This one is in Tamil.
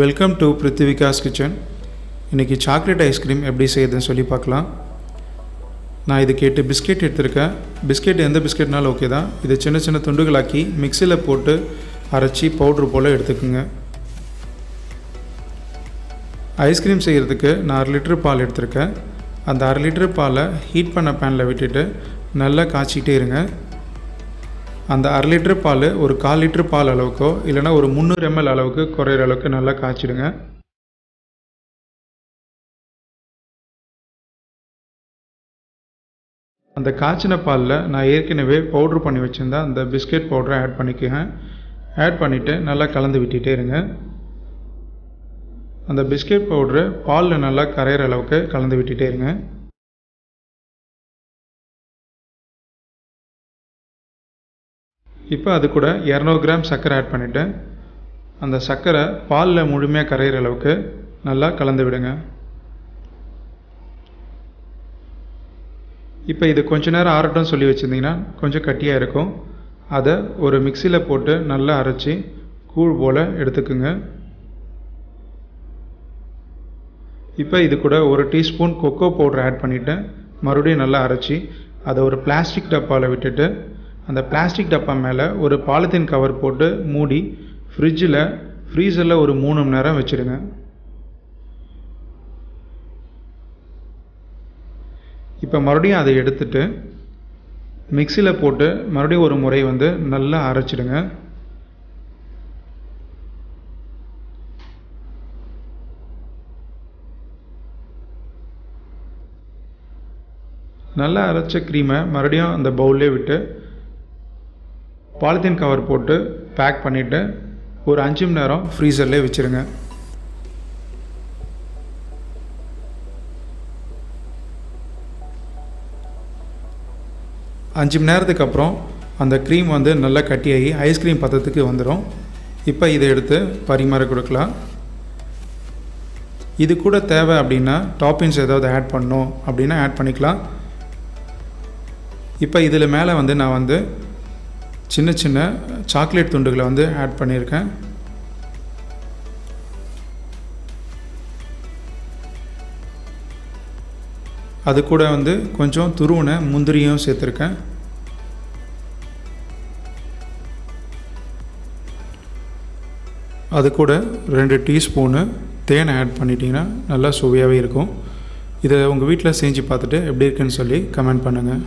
வெல்கம் டு பிருத்திவிகாஸ் கிச்சன் இன்றைக்கி சாக்லேட் ஐஸ்கிரீம் எப்படி செய்யுதுன்னு சொல்லி பார்க்கலாம். நான் இது கேட்டு பிஸ்கெட் எடுத்திருக்கேன். பிஸ்கெட் எந்த பிஸ்கெட்னாலும் ஓகே தான். இதை சின்ன சின்ன துண்டுகளாக்கி மிக்சியில் போட்டு அரைச்சி பவுட்ரு போல் எடுத்துக்குங்க. ஐஸ்கிரீம் செய்கிறதுக்கு நான் அரை லிட்ரு பால் எடுத்திருக்கேன். அந்த அரை லிட்ரு பாலை ஹீட் பண்ண பேனில் விட்டுட்டு நல்லா காய்ச்சிக்கிட்டே இருங்க. அந்த அரை லிட்டர் பால் ஒரு கால் லிட்டர் பால் அளவுக்கோ இல்லைனா ஒரு முந்நூறு எம்எல் அளவுக்கு குறையிற அளவுக்கு நல்லா காய்ச்சிடுங்க. அந்த காய்ச்சின பாலில் நான் ஏற்கனவே பவுட்ரு பண்ணி வச்சுருந்தேன் அந்த பிஸ்கெட் பவுடரை ஆட் பண்ணிக்கோங்க. ஆட் பண்ணிவிட்டு நல்லா கலந்து விட்டுட்டே இருங்க. அந்த பிஸ்கெட் பவுட்ரு பாலில் நல்லா கரையிற அளவுக்கு கலந்து விட்டுட்டே இருங்க. இப்போ அது கூட இரநூறு கிராம் சர்க்கரை ஆட் பண்ணிவிட்டு அந்த சர்க்கரை பாலில் முழுமையாக கரையிற அளவுக்கு நல்லா கலந்து விடுங்க. இப்போ இது கொஞ்ச நேரம் ஆறட்டும் சொல்லி வச்சுருந்தீங்கன்னா கொஞ்சம் கட்டியாக இருக்கும். அதை ஒரு மிக்சியில் போட்டு நல்லா அரைச்சி கூழ் போல் எடுத்துக்குங்க. இப்போ இது கூட ஒரு டீஸ்பூன் கொக்கோ பவுடர் ஆட் பண்ணிவிட்டு மறுபடியும் நல்லா அரைச்சி அதை ஒரு பிளாஸ்டிக் டப்பாவில் விட்டுட்டு அந்த பிளாஸ்டிக் டப்பா மேலே ஒரு பாலித்தீன் கவர் போட்டு மூடி ஃப்ரிட்ஜில் ஃப்ரீசரில் ஒரு மூணு மணி நேரம் வச்சுருங்க. இப்போ மறுபடியும் அதை எடுத்துட்டு மிக்சியில் போட்டு மறுபடியும் ஒரு முறை வந்து நல்லா அரைச்சிடுங்க. நல்லா அரைச்ச க்ரீமை மறுபடியும் அந்த பவுல்லே விட்டு பாலித்தீன் கவர் போட்டு பேக் பண்ணிவிட்டு ஒரு அஞ்சு மணி நேரம் ஃப்ரீசர்லேயே வச்சுருங்க. அஞ்சு மணி நேரத்துக்கு அப்புறம் அந்த க்ரீம் வந்து நல்லா கட்டியாகி ஐஸ்கிரீம் பதத்துக்கு வந்துடும் இப்போ இதை எடுத்து பரிமாற கொடுக்கலாம். இது கூட தேவை அப்படின்னா டாப்பிங்ஸ் ஏதாவது ஆட் பண்ணணும் அப்படின்னா ஆட் பண்ணிக்கலாம். இப்போ இதில் மேலே வந்து நான் வந்து சின்ன சின்ன சாக்லேட் துண்டுகளை வந்து ஆட் பண்ணியிருக்கேன். அது கூட வந்து கொஞ்சம் துருவனை முந்திரியும் சேர்த்துருக்கேன். அது கூட ரெண்டு டீஸ்பூனு தேனை ஆட் பண்ணிட்டீங்கன்னா நல்லா சுவையாகவே இருக்கும். இதை உங்கள் வீட்டில் செஞ்சு பார்த்துட்டு எப்படி இருக்குன்னு சொல்லி கமெண்ட் பண்ணுங்கள்